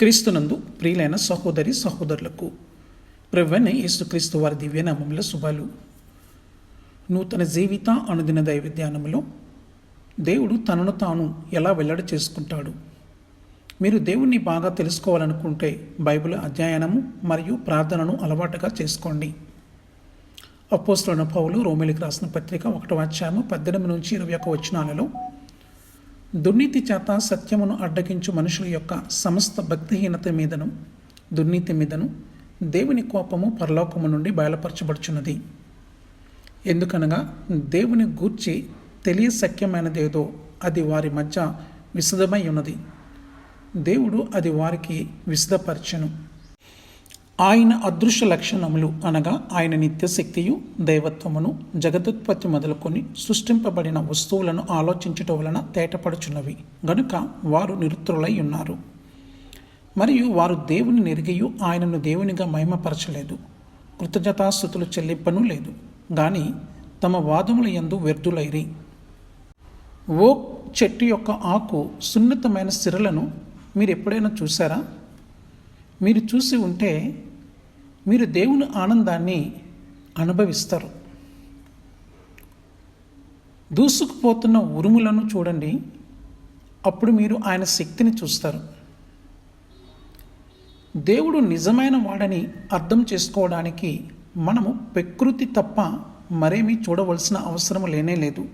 క్రీస్తునందు ప్రియులైన సహోదరి సహోదరులకు ప్రవ్వెన యేసుక్రీస్తు వారి దివ్యనామంలో శుభాలు. నూతన జీవిత అనుదిన దైవ ధ్యానములో దేవుడు తనను తాను ఎలా వెల్లడి చేసుకుంటాడు? మీరు దేవుణ్ణి బాగా తెలుసుకోవాలనుకుంటే బైబిల్ అధ్యయనము మరియు ప్రార్థనను అలవాటుగా చేసుకోండి. అపోస్తులైన పౌలు రోమిలికి రాసిన పత్రిక ఒకటో అధ్యాయము పద్దెనిమిది నుంచి ఇరవై ఒక వచనాలలో దుర్నీతి చేత సత్యమును అడ్డగించు మనుషుల యొక్క సమస్త భక్తిహీనత మీదను దుర్నీతి మీదను దేవుని కోపము పరలోకము నుండి బయలుపరచబడుచున్నది. ఎందుకనగా దేవుని గూర్చి తెలియ సఖ్యమైనదేదో అది వారి మధ్య విశదమై ఉన్నది. దేవుడు అది వారికి విశదపరచను. ఆయన అదృశ్య లక్షణములు అనగా ఆయన నిత్యశక్తియు దైవత్వమును జగదుత్పత్తి మొదలుకొని సృష్టింపబడిన వస్తువులను ఆలోచించటం వలన తేటపడుచున్నవి. గనుక వారు నిరుత్రులై ఉన్నారు. మరియు వారు దేవుని నెరిగియు ఆయనను దేవునిగా మహిమపరచలేదు. కృతజ్ఞతాస్థుతులు చెల్లింపను లేదు. గాని తమ వాదముల ఎందు వ్యర్థులైరి. ఓ చెట్టు యొక్క ఆకు సున్నితమైన సిరలను మీరు ఎప్పుడైనా చూసారా మీరు చూసి ఉంటే మీరు దేవుని ఆనందాన్ని అనుభవిస్తారు. దూసుకుపోతున్న ఉరుములను చూడండి. అప్పుడు మీరు ఆయన శక్తిని చూస్తారు. దేవుడు నిజమైన వాడని అర్థం చేసుకోవడానికి మనము ప్రకృతి తప్ప మరేమీ చూడవలసిన అవసరం లేనే లేదు.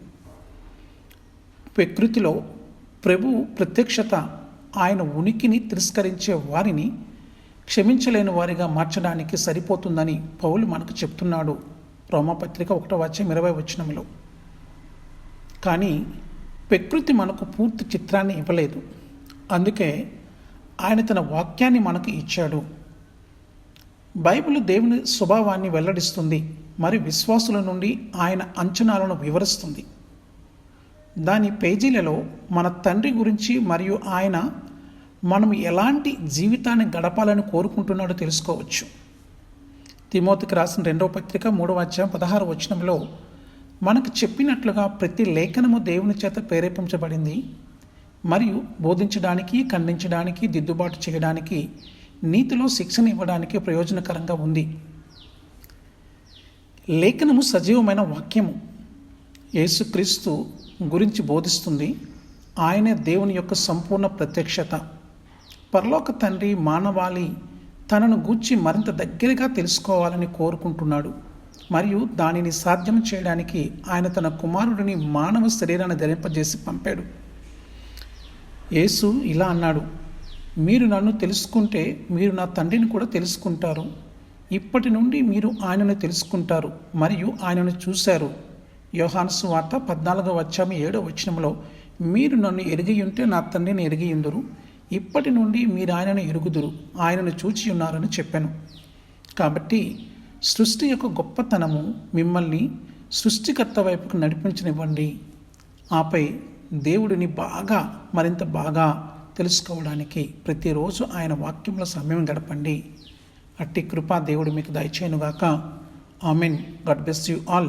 ప్రకృతిలో ప్రభు ప్రత్యక్షత ఆయన ఉనికిని తిరస్కరించే వారిని క్షమించలేని వారిగా మార్చడానికి సరిపోతుందని పౌలు మనకు చెప్తున్నాడు. రోమపత్రిక ఒకటో వచ్చం ఇరవై వచనంలో కానీ ప్రకృతి మనకు పూర్తి చిత్రాన్ని ఇవ్వలేదు. అందుకే ఆయన తన వాక్యాన్ని మనకు ఇచ్చాడు. బైబిల్ దేవుని స్వభావాన్ని వెల్లడిస్తుంది మరి విశ్వాసుల నుండి ఆయన అంచనాలను వివరిస్తుంది. దాని పేజీలలో మన తండ్రి గురించి మరియు ఆయన మనం ఎలాంటి జీవితాన్ని గడపాలని కోరుకుంటున్నాడో తెలుసుకోవచ్చు. తిమోతికి రాసిన రెండవ పత్రిక మూడవ అధ్యాయం పదహారు వచనంలో మనకు చెప్పినట్లుగా ప్రతి లేఖనము దేవుని చేత ప్రేరేపించబడింది. మరియు బోధించడానికి ఖండించడానికి దిద్దుబాటు చేయడానికి నీతిలో శిక్షణ ఇవ్వడానికి ప్రయోజనకరంగా ఉంది. లేఖనము సజీవమైన వాక్యము. యేసుక్రీస్తు గురించి బోధిస్తుంది. ఆయనే దేవుని యొక్క సంపూర్ణ ప్రత్యక్షత. పరలోక తండ్రి మానవాళి తనను గూర్చి మరింత దగ్గరగా తెలుసుకోవాలని కోరుకుంటున్నాడు. మరియు దానిని సాధ్యం చేయడానికి ఆయన తన కుమారుడిని మానవ శరీరాన్ని ధరింపజేసి పంపాడు. యేసు ఇలా అన్నాడు మీరు నన్ను తెలుసుకుంటే మీరు నా తండ్రిని కూడా తెలుసుకుంటారు. ఇప్పటి నుండి మీరు ఆయనను తెలుసుకుంటారు మరియు ఆయనను చూశారు. యోహాన్సు వార్త పద్నాలుగో వచ్చాము ఏడో వచ్చినంలో మీరు నన్ను ఎరిగి ఉంటే నా తండ్రిని ఎరిగి ఉందరు. ఇప్పటి నుండి మీరు ఆయనను ఎరుగుదురు. ఆయనను చూచి ఉన్నారని చెప్పాను. కాబట్టి సృష్టి యొక్క గొప్పతనము మిమ్మల్ని సృష్టికర్త వైపుకు నడిపించనివ్వండి. ఆపై దేవుడిని బాగా మరింత బాగా తెలుసుకోవడానికి ప్రతిరోజు ఆయన వాక్యంలో సమయం గడపండి. అట్టి కృపా దేవుడు మీకు దయచేయనుగాక. ఆమెన్. గడ్ బెస్ట్ యూ ఆల్.